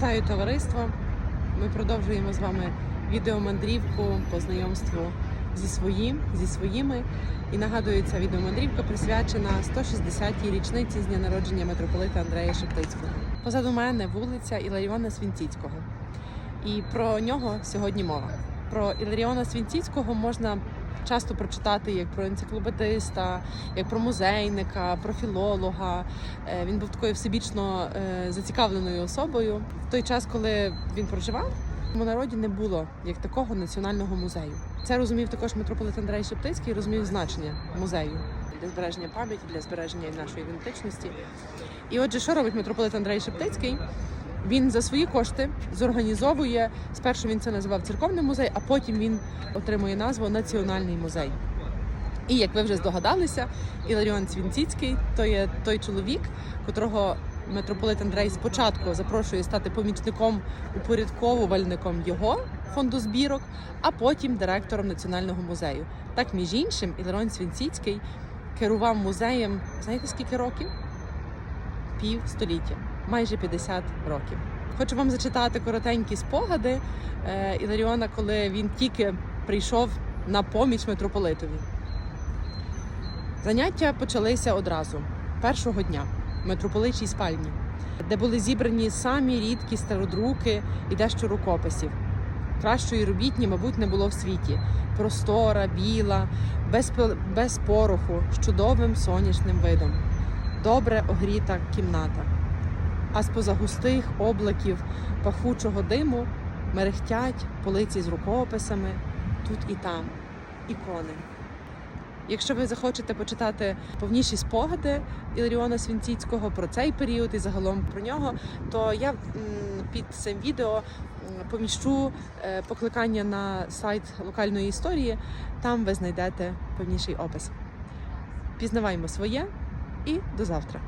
Вітаю товариство! Ми продовжуємо з вами відеомандрівку по знайомству зі своїм, зі своїми. І нагадую, ця відеомандрівка присвячена 160-й річниці з дня народження митрополита Андрея Шептицького. Позаду мене вулиця Іларіона Свінціцького. І про нього сьогодні мова. Про Іларіона Свінціцького можна часто прочитати як про енциклопедиста, як про музейника, про філолога. Е, Він був такою всебічно е, зацікавленою особою. В той час, коли він проживав, в народі не було як такого національного музею. Це розумів також митрополит Андрей Шептицький, розумів значення музею для збереження пам'яті, для збереження нашої ідентичності. І отже, що робить митрополит Андрей Шептицький? Він за свої кошти зорганізовує. Спершу він це називав церковний музей, а потім він отримує назву Національний музей. І як ви вже здогадалися, Іларіон Цвінціцький то є той чоловік, котрого митрополит Андрей спочатку запрошує стати помічником упорядковувальником його фонду збірок, а потім директором національного музею. Так, між іншим, Іларіон Цвінціцький керував музеєм, знаєте скільки років? Пів століття, майже 50 років. Хочу вам зачитати коротенькі спогади е, Іларіона, коли він тільки прийшов на поміч митрополитові. Заняття почалися одразу, першого дня, в митрополичій спальні, де були зібрані самі рідкі стародруки і дещо рукописів. Кращої робітні, мабуть, не було в світі. Простора, біла, без, без пороху, з чудовим сонячним видом. Добре огріта кімната. А з-поза густих облаків пахучого диму мерехтять полиці з рукописами тут і там, ікони. Якщо ви захочете почитати повніші спогади Іларіона Свінціцького про цей період і загалом про нього, то я під цим відео поміщу е, покликання на сайт локальної історії. Там ви знайдете повніший опис. Пізнаваймо своє і до завтра.